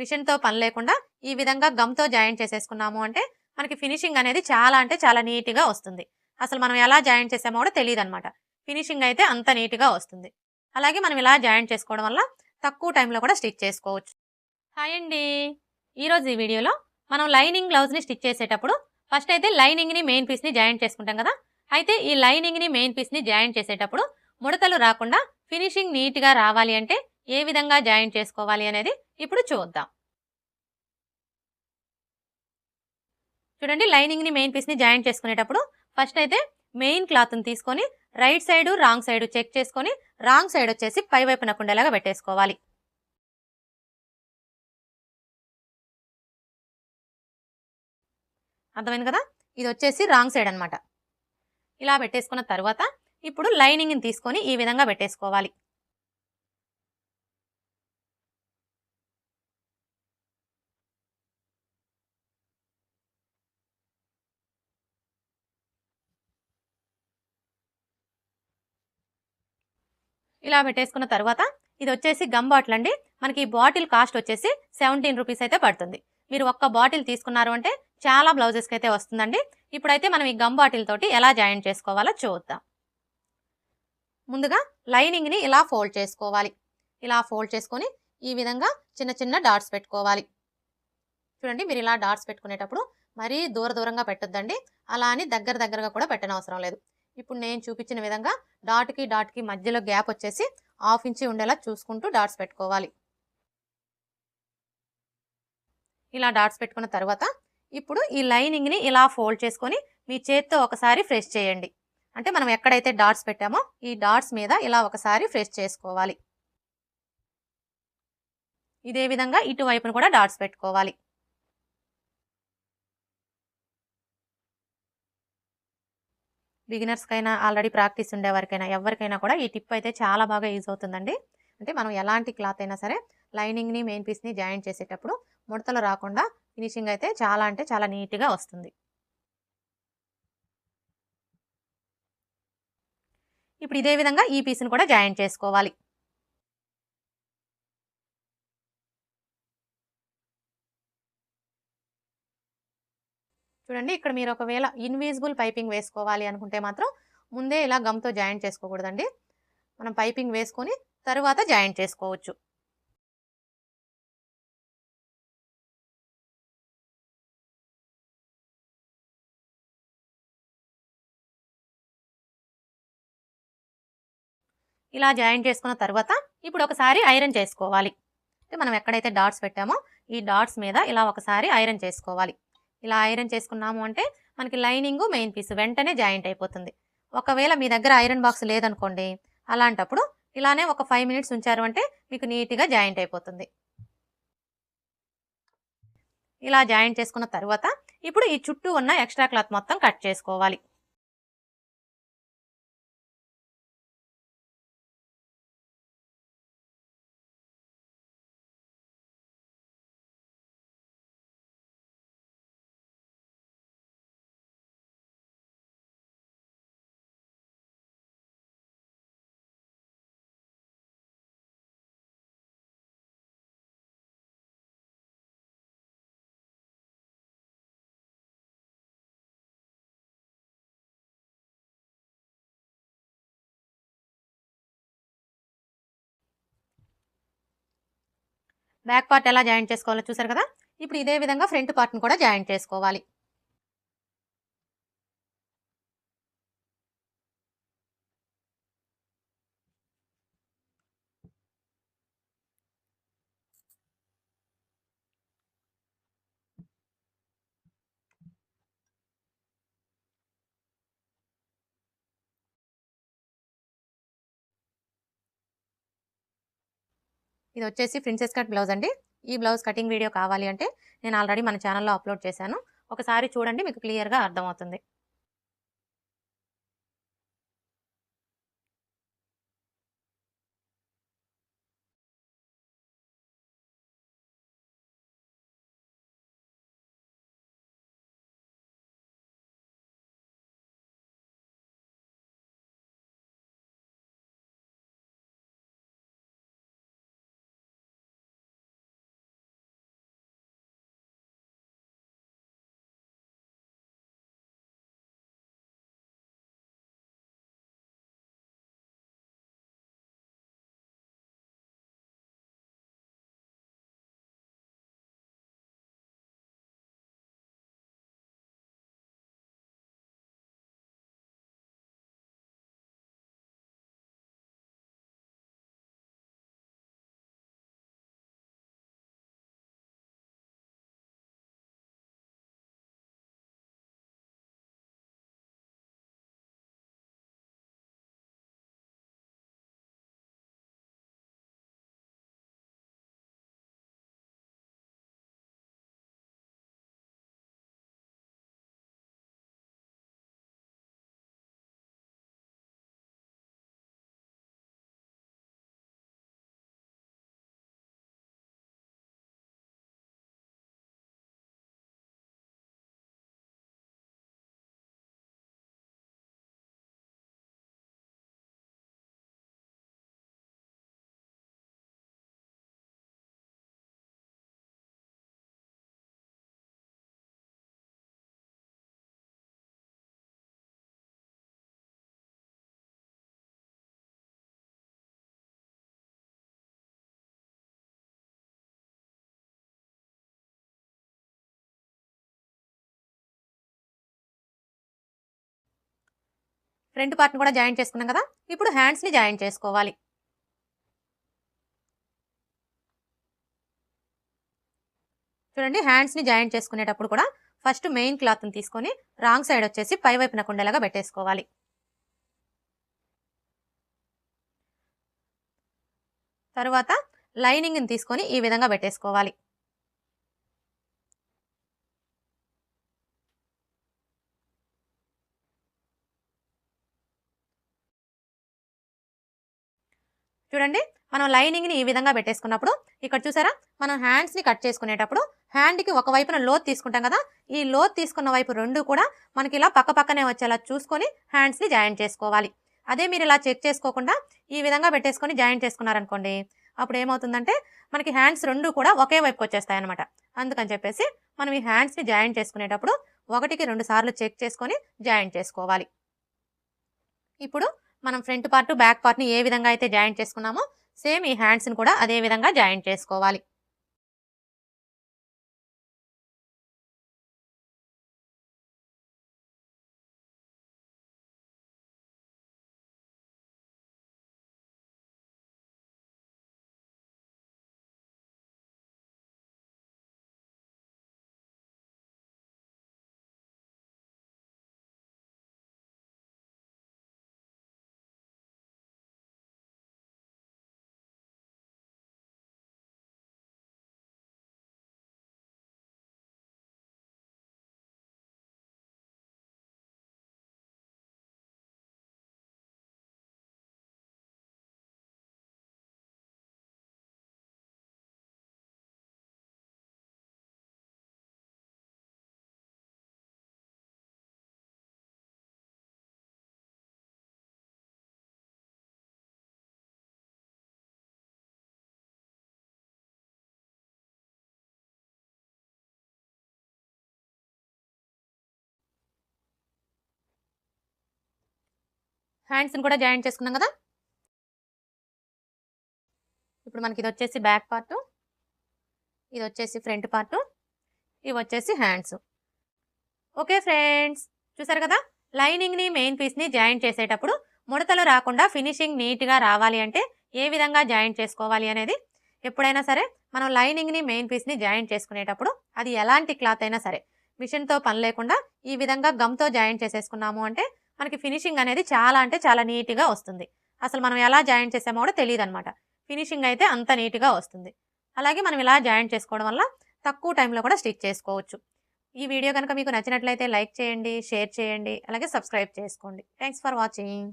మిషన్తో పని లేకుండా ఈ విధంగా గమ్తో జాయిన్ చేసేసుకున్నాము అంటే మనకి ఫినిషింగ్ అనేది చాలా అంటే చాలా నీట్గా వస్తుంది. అసలు మనం ఎలా జాయిన్ చేసామో కూడా తెలియదు అనమాట ఫినిషింగ్ అయితే అంత నీట్గా వస్తుంది. అలాగే మనం ఇలా జాయిన్ చేసుకోవడం వల్ల తక్కువ టైంలో కూడా స్టిచ్ చేసుకోవచ్చు. హాయ్ అండి! ఈరోజు ఈ వీడియోలో మనం లైనింగ్ బ్లౌజ్ని స్టిచ్ చేసేటప్పుడు ఫస్ట్ అయితే లైనింగ్ని మెయిన్ పీస్ని జాయిన్ చేసుకుంటాం కదా! అయితే ఈ లైనింగ్ని మెయిన్ పీస్ని జాయిన్ చేసేటప్పుడు ముడతలు రాకుండా ఫినిషింగ్ నీట్గా రావాలి అంటే ఏ విధంగా జాయిన్ చేసుకోవాలి అనేది ఇప్పుడు చూద్దాం. చూడండి లైనింగ్ని మెయిన్ పీస్ని జాయిన్ చేసుకునేటప్పుడు ఫస్ట్ అయితే మెయిన్ క్లాత్ని తీసుకొని right side wrong side check చేసుకొని రాంగ్ సైడ్ వచ్చేసి పై వైపున కుండేలాగా పెట్టేసుకోవాలి. అర్థమైంది కదా? ఇది వచ్చేసి రాంగ్ సైడ్ అనమాట ఇలా పెట్టేసుకున్న తర్వాత ఇప్పుడు లైనింగ్ని తీసుకొని ఈ విధంగా పెట్టేసుకోవాలి. ఇలా పెట్టేసుకున్న తర్వాత ఇది వచ్చేసి గమ్ బాటిల్ అండి. మనకి ఈ బాటిల్ కాస్ట్ వచ్చేసి సెవెంటీన్ రూపీస్ అయితే పడుతుంది. మీరు ఒక్క బాటిల్ తీసుకున్నారు అంటే చాలా బ్లౌజెస్కి అయితే వస్తుందండి. ఇప్పుడైతే మనం ఈ గమ్ బాటిల్ తోటి ఎలా జాయిన్ చేసుకోవాలో చూద్దాం. ముందుగా లైనింగ్ని ఇలా ఫోల్డ్ చేసుకోవాలి. ఇలా ఫోల్డ్ చేసుకొని ఈ విధంగా చిన్న చిన్న డాట్స్ పెట్టుకోవాలి. చూడండి మీరు ఇలా డాట్స్ పెట్టుకునేటప్పుడు మరీ దూర దూరంగా పెట్టొద్దండి. అలా అని దగ్గర దగ్గరగా కూడా పెట్టనవసరం లేదు. ఇప్పుడు నేను చూపించిన విధంగా డాట్కి డాట్కి మధ్యలో గ్యాప్ వచ్చేసి హాఫ్ ఇంచి ఉండేలా చూసుకుంటూ డాట్స్ పెట్టుకోవాలి. ఇలా డాట్స్ పెట్టుకున్న తర్వాత ఇప్పుడు ఈ లైనింగ్ని ఇలా ఫోల్డ్ చేసుకొని మీ చేత్తో ఒకసారి ఫ్రెష్ చేయండి. అంటే మనం ఎక్కడైతే డాట్స్ పెట్టామో ఈ డాట్స్ మీద ఇలా ఒకసారి ఫ్రెష్ చేసుకోవాలి. ఇదే విధంగా ఇటువైపును కూడా డాట్స్ పెట్టుకోవాలి. బిగినర్స్కైనా ఆల్రెడీ ప్రాక్టీస్ ఉండేవారికైనా ఎవరికైనా కూడా ఈ టిప్ అయితే చాలా బాగా యూజ్ అవుతుందండి. అంటే మనం ఎలాంటి క్లాత్ అయినా సరే లైనింగ్ని మెయిన్ పీస్ని జాయింట్ చేసేటప్పుడు ముడతలు రాకుండా ఫినిషింగ్ అయితే చాలా అంటే చాలా నీట్గా వస్తుంది. ఇప్పుడు ఇదే విధంగా ఈ పీస్ని కూడా జాయింట్ చేసుకోవాలి. చూడండి. ఇక్కడ మీరు ఒకవేళ ఇన్విజిబుల్ పైపింగ్ వేసుకోవాలి అనుకుంటే మాత్రం ముందే ఇలా గమ్తో జాయింట్ చేసుకోకూడదండి. మనం పైపింగ్ వేసుకొని తరువాత జాయింట్ చేసుకోవచ్చు. ఇలా జాయింట్ చేసుకున్న తర్వాత ఇప్పుడు ఒకసారి ఐరన్ చేసుకోవాలి. అంటే మనం ఎక్కడైతే డాట్స్ పెట్టామో ఈ డాట్స్ మీద ఇలా ఒకసారి ఐరన్ చేసుకోవాలి. ఇలా ఐరన్ చేసుకున్నాము అంటే మనకి లైనింగ్ మెయిన్ పీస్ వెంటనే జాయింట్ అయిపోతుంది. ఒకవేళ మీ దగ్గర ఐరన్ బాక్స్ లేదనుకోండి అలాంటప్పుడు ఇలానే ఒక ఫైవ్ మినిట్స్ ఉంచారు అంటే మీకు నీట్గా జాయింట్ అయిపోతుంది. ఇలా జాయింట్ చేసుకున్న తర్వాత ఇప్పుడు ఈ చుట్టూ ఉన్న ఎక్స్ట్రా క్లాత్ మొత్తం కట్ చేసుకోవాలి. బ్యాక్ పార్ట్ ఎలా జాయింట్ చేసుకోవాలో చూసారు కదా? ఇప్పుడు ఇదే విధంగా ఫ్రంట్ పార్ట్ని కూడా జాయింట్ చేసుకోవాలి. ఇది వచ్చేసి ప్రిన్సెస్ కట్ బ్లౌజ్ అండి. ఈ బ్లౌజ్ కటింగ్ వీడియో కావాలి అంటే నేను ఆల్రెడీ మన ఛానల్లో అప్లోడ్ చేశాను. ఒకసారి చూడండి మీకు క్లియర్గా అర్థమవుతుంది. ఫ్రంట్ పార్ట్ని కూడా జాయిన్ చేసుకున్నాం కదా? ఇప్పుడు హ్యాండ్స్ని జాయిన్ చేసుకోవాలి. చూడండి హ్యాండ్స్ని జాయిన్ చేసుకునేటప్పుడు కూడా ఫస్ట్ మెయిన్ క్లాత్ని తీసుకొని రాంగ్ సైడ్ వచ్చేసి పై వైపున పెట్టేసుకోవాలి. తరువాత లైనింగ్ని తీసుకొని ఈ విధంగా పెట్టేసుకోవాలి. చూడండి. మనం లైనింగ్ని ఈ విధంగా పెట్టేసుకున్నప్పుడు ఇక్కడ చూసారా? మనం హ్యాండ్స్ని కట్ చేసుకునేటప్పుడు హ్యాండ్కి ఒక వైపున లోత్ తీసుకుంటాం కదా? ఈ లోత్ తీసుకున్న వైపు రెండు కూడా మనకి ఇలా పక్క పక్కనే వచ్చేలా చూసుకొని హ్యాండ్స్ని జాయిన్ చేసుకోవాలి. అదే మీరు ఇలా చెక్ చేసుకోకుండా ఈ విధంగా పెట్టేసుకొని జాయిన్ చేసుకున్నారనుకోండి అప్పుడు ఏమవుతుందంటే మనకి హ్యాండ్స్ రెండు కూడా ఒకే వైపుకి వచ్చేస్తాయి అనమాట అందుకని చెప్పేసి మనం ఈ హ్యాండ్స్ని జాయిన్ చేసుకునేటప్పుడు ఒకటికి రెండు సార్లు చెక్ చేసుకొని జాయిన్ చేసుకోవాలి. ఇప్పుడు మనం ఫ్రంట్ పార్ట్ బ్యాక్ పార్ట్ని ఏ విధంగా అయితే జాయిన్ చేసుకున్నామో సేమ్ ఈ హ్యాండ్స్ని కూడా అదే విధంగా జాయిన్ చేసుకోవాలి. హ్యాండ్స్ని కూడా జాయిన్ చేసుకున్నాం కదా? ఇప్పుడు మనకి ఇది వచ్చేసి బ్యాక్ పార్ట్ ఇది వచ్చేసి ఫ్రంట్ పార్ట్ ఇవి వచ్చేసి హ్యాండ్స్ ఓకే ఫ్రెండ్స్ చూసారు కదా లైనింగ్ని మెయిన్ పీస్ని జాయిన్ చేసేటప్పుడు ముడతలు రాకుండా ఫినిషింగ్ నీట్గా రావాలి అంటే ఏ విధంగా జాయిన్ చేసుకోవాలి అనేది ఎప్పుడైనా సరే మనం లైనింగ్ని మెయిన్ పీస్ని జాయిన్ చేసుకునేటప్పుడు అది ఎలాంటి క్లాత్ అయినా సరే మిషన్తో పని లేకుండా ఈ విధంగా గమ్తో జాయిన్ చేసేసుకున్నాము అంటే మనకి ఫినిషింగ్ అనేది చాలా అంటే చాలా నీట్గా వస్తుంది. అసలు మనం ఎలా జాయిన్ చేసామో కూడా తెలియదు అనమాట ఫినిషింగ్ అయితే అంత నీట్గా వస్తుంది. అలాగే మనం ఇలా జాయిన్ చేసుకోవడం వల్ల తక్కువ టైంలో కూడా స్టిచ్ చేసుకోవచ్చు. ఈ వీడియో కనుక మీకు నచ్చినట్లయితే లైక్ చేయండి షేర్ చేయండి అలాగే సబ్స్క్రైబ్ చేసుకోండి. Thanks for watching.